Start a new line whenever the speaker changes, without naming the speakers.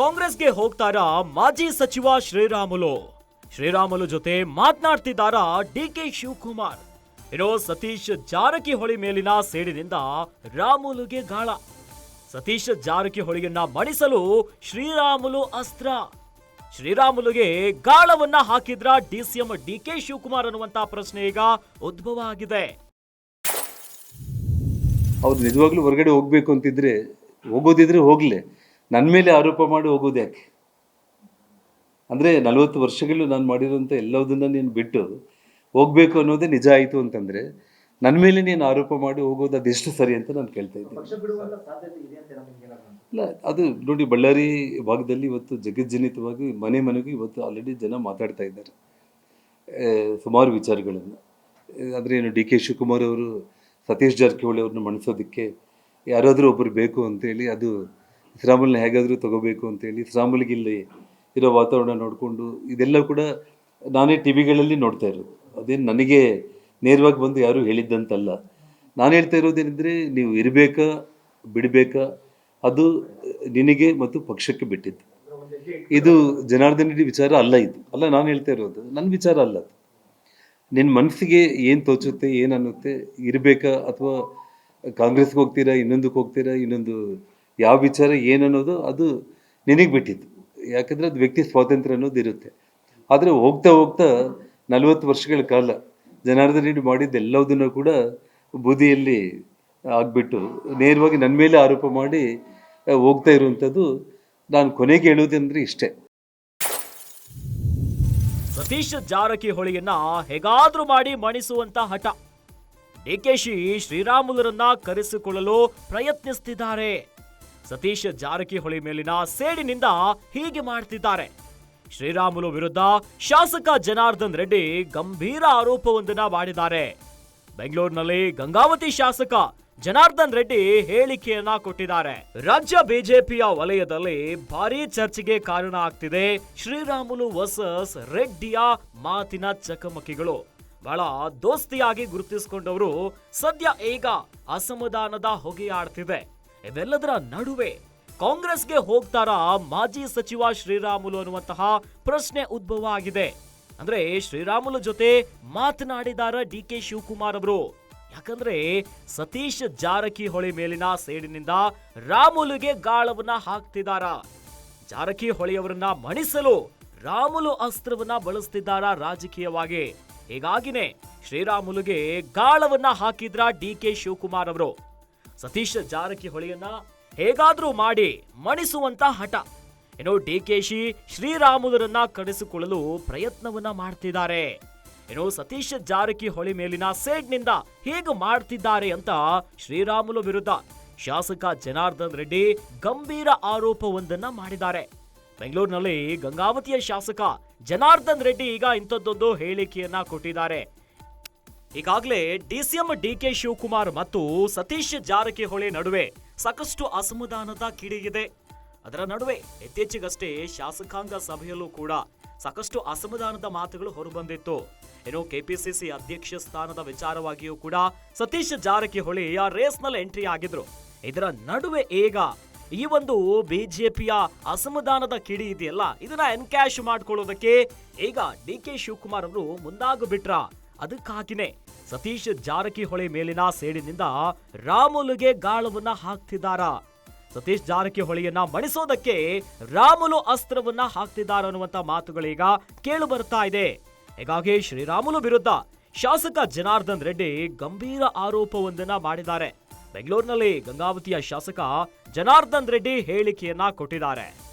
ಕಾಂಗ್ರೆಸ್ಗೆ ಹೋಗ್ತಾರಾ ಮಾಜಿ ಸಚಿವ ಶ್ರೀರಾಮುಲು? ಶ್ರೀರಾಮುಲು ಜೊತೆ ಮಾತನಾಡ್ತಿದ್ದಾರಾ ಡಿ ಕೆ ಶಿವಕುಮಾರ್? ಇರೋ ಸತೀಶ್ ಜಾರಕಿಹೊಳಿ ಮೇಲಿನ ಸೇಡಿನಿಂದ ರಾಮುಲುಗೆ ಗಾಳ. ಸತೀಶ್ ಜಾರಕಿಹೊಳಿಯನ್ನ ಮಣಿಸಲು ಶ್ರೀರಾಮುಲು ಅಸ್ತ್ರ. ಶ್ರೀರಾಮುಲುಗೆ ಗಾಳವನ್ನ ಹಾಕಿದ್ರ ಡಿಸಿಎಂ ಡಿ ಕೆ ಶಿವಕುಮಾರ್ ಅನ್ನುವಂತ ಪ್ರಶ್ನೆ ಈಗ ಉದ್ಭವ ಆಗಿದೆ.
ಅವ್ರು ನಿಜವಾಗ್ಲೂ ಹೊರಗಡೆ ಹೋಗ್ಬೇಕು ಅಂತಿದ್ರೆ ಹೋಗೋದಿದ್ರೆ ಹೋಗ್ಲಿ. ನನ್ನ ಮೇಲೆ ಆರೋಪ ಮಾಡಿ ಹೋಗೋದು ಯಾಕೆ? ಅಂದರೆ ನಲವತ್ತು ವರ್ಷಗಳು ನಾನು ಮಾಡಿರೋಂಥ ಎಲ್ಲದನ್ನ ನೀನು ಬಿಟ್ಟು ಹೋಗ್ಬೇಕು ಅನ್ನೋದೇ ನಿಜ ಆಯಿತು ಅಂತಂದರೆ ನನ್ನ ಮೇಲೆ ನೀನು ಆರೋಪ ಮಾಡಿ ಹೋಗೋದು ಅದೆಷ್ಟು ಸರಿ ಅಂತ ನಾನು ಕೇಳ್ತಾ ಇದ್ದೀನಿ. ಇಲ್ಲ ಅದು ನೋಡಿ ಬಳ್ಳಾರಿ ಭಾಗದಲ್ಲಿ ಇವತ್ತು ಜಗಜ್ಜನಿತವಾಗಿ ಮನೆ ಮನೆಗೂ ಇವತ್ತು ಆಲ್ರೆಡಿ ಜನ ಮಾತಾಡ್ತಾ ಇದ್ದಾರೆ. ಸುಮಾರು ವಿಚಾರಗಳನ್ನು. ಆದರೆ ಏನು ಡಿ ಕೆ ಶಿವಕುಮಾರ್ ಅವರು ಸತೀಶ್ ಜಾರಕಿಹೊಳಿ ಅವ್ರನ್ನ ಮಣಿಸೋದಕ್ಕೆ ಯಾರಾದರೂ ಒಬ್ಬರು ಬೇಕು ಅಂತೇಳಿ ಅದು ಶ್ರೀರಾಮುಲ್ನ ಹೇಗಾದರೂ ತಗೋಬೇಕು ಅಂತೇಳಿ ಶ್ರೀರಾಮುಲ್ಗೆ ಇಲ್ಲಿ ಇರೋ ವಾತಾವರಣ ನೋಡಿಕೊಂಡು ಇದೆಲ್ಲ ಕೂಡ ನಾನೇ ಟಿ ವಿಗಳಲ್ಲಿ ನೋಡ್ತಾ ಇರೋದು. ಅದೇನು ನನಗೆ ನೇರವಾಗಿ ಬಂದು ಯಾರೂ ಹೇಳಿದ್ದಂತಲ್ಲ. ನಾನು ಹೇಳ್ತಾ ಇರೋದೇನೆಂದರೆ ನೀವು ಇರಬೇಕಾ, ಬಿಡಬೇಕಾ, ಅದು ನಿನಗೆ ಮತ್ತು ಪಕ್ಷಕ್ಕೆ ಬಿಟ್ಟಿದ್ದು. ಇದು ಜನಾರ್ದನ ರೆಡ್ಡಿ ವಿಚಾರ ಅಲ್ಲ ಇದು. ಅಲ್ಲ, ನಾನು ಹೇಳ್ತಾ ಇರೋದು ನನ್ನ ವಿಚಾರ ಅಲ್ಲ ಅದು. ನಿನ್ನ ಮನಸ್ಸಿಗೆ ಏನು ತೋಚುತ್ತೆ, ಏನು ಅನ್ನುತ್ತೆ, ಇರಬೇಕಾ ಅಥವಾ ಕಾಂಗ್ರೆಸ್ಗೆ ಹೋಗ್ತೀರಾ, ಇನ್ನೊಂದಕ್ಕೆ ಹೋಗ್ತೀರಾ, ಇನ್ನೊಂದು ಯಾವ ವಿಚಾರ ಏನನ್ನೋದು ಅದು ನಿನಗೆ ಬಿಟ್ಟಿದ್ದು ಯಾಕಂದರೆ ಅದು ವ್ಯಕ್ತಿ ಸ್ವಾತಂತ್ರ್ಯ ಅನ್ನೋದು ಇರುತ್ತೆ. ಆದರೆ ಹೋಗ್ತಾ ಹೋಗ್ತಾ ನಲವತ್ತು ವರ್ಷಗಳ ಕಾಲ ಜನಾರ್ದನ್ ರೆಡ್ಡಿ ಮಾಡಿದ್ದ ಕೂಡ ಬೂದಿಯಲ್ಲಿ ಆಗಿಬಿಟ್ಟು ನೇರವಾಗಿ ನನ್ನ ಮೇಲೆ ಆರೋಪ ಮಾಡಿ ಹೋಗ್ತಾ ಇರುವಂಥದ್ದು ನಾನು ಕೊನೆಗೆ ಹೇಳುವುದಂದ್ರೆ ಇಷ್ಟೇ.
ಸತೀಶ್ ಜಾರಕಿಹೊಳಿಯನ್ನ ಹೇಗಾದ್ರೂ ಮಾಡಿ ಮಣಿಸುವಂತ ಹಠ. ಡಿಕೆಶಿ ಶ್ರೀರಾಮುಲುರನ್ನ ಕರೆಸಿಕೊಳ್ಳಲು ಪ್ರಯತ್ನಿಸುತ್ತಿದ್ದಾರೆ ಸತೀಶ್ ಜಾರಕಿಹೊಳಿ ಮೇಲಿನ ಸೇಡಿನಿಂದ ಹೀಗೆ ಮಾಡ್ತಿದ್ದಾರೆ. ಶ್ರೀರಾಮುಲು ವಿರುದ್ಧ ಶಾಸಕ ಜನಾರ್ದನ್ ರೆಡ್ಡಿ ಗಂಭೀರ ಆರೋಪವೊಂದನ್ನ ಮಾಡಿದ್ದಾರೆ. ಬೆಂಗಳೂರಿನಲ್ಲಿ ಗಂಗಾವತಿ ಶಾಸಕ ಜನಾರ್ದನ್ ರೆಡ್ಡಿ ಹೇಳಿಕೆಯನ್ನ ಕೊಟ್ಟಿದ್ದಾರೆ. ರಾಜ್ಯ ಬಿಜೆಪಿಯ ವಲಯದಲ್ಲಿ ಭಾರೀ ಚರ್ಚೆಗೆ ಕಾರಣ ಆಗ್ತಿದೆ ಶ್ರೀರಾಮುಲು ವರ್ಸಸ್ ರೆಡ್ಡಿಯ ಮಾತಿನ ಚಕಮಕಿಗಳು. ಬಹಳ ದೋಸ್ತಿಯಾಗಿ ಗುರುತಿಸಿಕೊಂಡವರು ಸದ್ಯ ಈಗ ಅಸಮಾಧಾನದ ಹೊಗೆಯಾಡ್ತಿದೆ. ಇವೆಲ್ಲದರ ನಡುವೆ ಕಾಂಗ್ರೆಸ್ಗೆ ಹೋಗ್ತಾರಾ ಮಾಜಿ ಸಚಿವ ಶ್ರೀರಾಮುಲು ಅನ್ನುವಂತಹ ಪ್ರಶ್ನೆ ಉದ್ಭವ ಆಗಿದೆ. ಅಂದ್ರೆ ಶ್ರೀರಾಮುಲು ಜೊತೆ ಮಾತನಾಡಿದಾರ ಡಿ ಕೆ ಶಿವಕುಮಾರ್ ಅವರು. ಯಾಕಂದ್ರೆ ಸತೀಶ್ ಜಾರಕಿಹೊಳಿ ಮೇಲಿನ ಸೇಡಿನಿಂದ ರಾಮುಲುಗೆ ಗಾಳವನ್ನ ಹಾಕ್ತಿದಾರ. ಜಾರಕಿಹೊಳಿಯವರನ್ನ ಮಣಿಸಲು ರಾಮುಲು ಅಸ್ತ್ರವನ್ನ ಬಳಸ್ತಿದ್ದಾರ ರಾಜಕೀಯವಾಗಿ. ಹೀಗಾಗಿನೇ ಶ್ರೀರಾಮುಲುಗೆ ಗಾಳವನ್ನ ಹಾಕಿದ್ರ ಡಿ ಕೆ ಶಿವಕುಮಾರ್ ಅವರು. ಸತೀಶ್ ಜಾರಕಿಹೊಳಿಯನ್ನ ಹೇಗಾದರೂ ಮಾಡಿ ಮಣಿಸುವಂತ ಹಠ. ಏನೋ ಡಿ ಕೆ ಶಿ ಶ್ರೀರಾಮುಲರನ್ನ ಕರೆಸಿಕೊಳ್ಳಲು ಪ್ರಯತ್ನವನ್ನ ಮಾಡ್ತಿದ್ದಾರೆ. ಏನೋ ಸತೀಶ್ ಜಾರಕಿಹೊಳಿ ಮೇಲಿನ ಸೇಡ್ನಿಂದ ಹೇಗೆ ಮಾಡ್ತಿದ್ದಾರೆ ಅಂತ ಶ್ರೀರಾಮುಲು ವಿರುದ್ಧ ಶಾಸಕ ಜನಾರ್ದನ್ ರೆಡ್ಡಿ ಗಂಭೀರ ಆರೋಪವೊಂದನ್ನ ಮಾಡಿದ್ದಾರೆ. ಬೆಂಗಳೂರಿನಲ್ಲಿ ಗಂಗಾವತಿಯ ಶಾಸಕ ಜನಾರ್ದನ್ ರೆಡ್ಡಿ ಈಗ ಇಂಥದ್ದೊಂದು ಹೇಳಿಕೆಯನ್ನ ಕೊಟ್ಟಿದ್ದಾರೆ. ಈಗಾಗಲೇ ಡಿಸಿಎಂ ಡಿಕೆ ಶಿವಕುಮಾರ್ ಮತ್ತು ಸತೀಶ್ ಜಾರಕಿಹೊಳಿ ನಡುವೆ ಸಾಕಷ್ಟು ಅಸಮಾಧಾನದ ಕಿಡಿಗಿದೆ ಅದರ ನಡುವೆ ಇತ್ತೀಚೆಗಷ್ಟೇ ಶಾಸಕಾಂಗ ಸಭೆಯಲ್ಲೂ ಕೂಡ ಸಾಕಷ್ಟು ಅಸಮಾಧಾನದ ಮಾತುಗಳು ಹೊರಬಂದಿತ್ತು. ಇನ್ನು ಕೆಪಿಸಿಸಿ ಅಧ್ಯಕ್ಷ ಸ್ಥಾನದ ವಿಚಾರವಾಗಿಯೂ ಕೂಡ ಸತೀಶ್ ಜಾರಕಿಹೊಳಿ ಆ ರೇಸ್ನಲ್ಲಿ ಎಂಟ್ರಿ ಆಗಿದ್ರು. ಇದರ ನಡುವೆ ಈಗ ಈ ಒಂದು ಬಿಜೆಪಿಯ ಅಸಮಾಧಾನದ ಕಿಡಿ ಇದೆಯಲ್ಲ, ಇದನ್ನ ಎನ್ಕ್ಯಾಶ್ ಮಾಡ್ಕೊಳ್ಳೋದಕ್ಕೆ ಈಗ ಡಿ ಕೆ ಶಿವಕುಮಾರ್ ಅವರು ಮುಂದಾಗ್ಬಿಟ್ರ ಅದಕ್ಕಾಗಿನೇ ಸತೀಶ್ ಜಾರಕಿಹೊಳಿ ಮೇಲಿನ ಸೇಡಿನಿಂದ ರಾಮುಲುಗೆ ಗಾಳವನ್ನ ಹಾಕ್ತಿದ್ದಾರ? ಸತೀಶ್ ಜಾರಕಿಹೊಳಿಯನ್ನ ಮಣಿಸೋದಕ್ಕೆ ರಾಮುಲು ಅಸ್ತ್ರವನ್ನ ಹಾಕ್ತಿದ್ದಾರ ಅನ್ನುವಂತ ಮಾತುಗಳೀಗ ಕೇಳು ಬರ್ತಾ ಇದೆ. ಹೀಗಾಗಿ ಶ್ರೀರಾಮುಲು ವಿರುದ್ಧ ಶಾಸಕ ಜನಾರ್ದನ್ ರೆಡ್ಡಿ ಗಂಭೀರ ಆರೋಪವೊಂದನ್ನ ಮಾಡಿದ್ದಾರೆ. ಬೆಂಗಳೂರಿನಲ್ಲಿ ಗಂಗಾವತಿಯ ಶಾಸಕ ಜನಾರ್ದನ್ ರೆಡ್ಡಿ ಹೇಳಿಕೆಯನ್ನ ಕೊಟ್ಟಿದ್ದಾರೆ.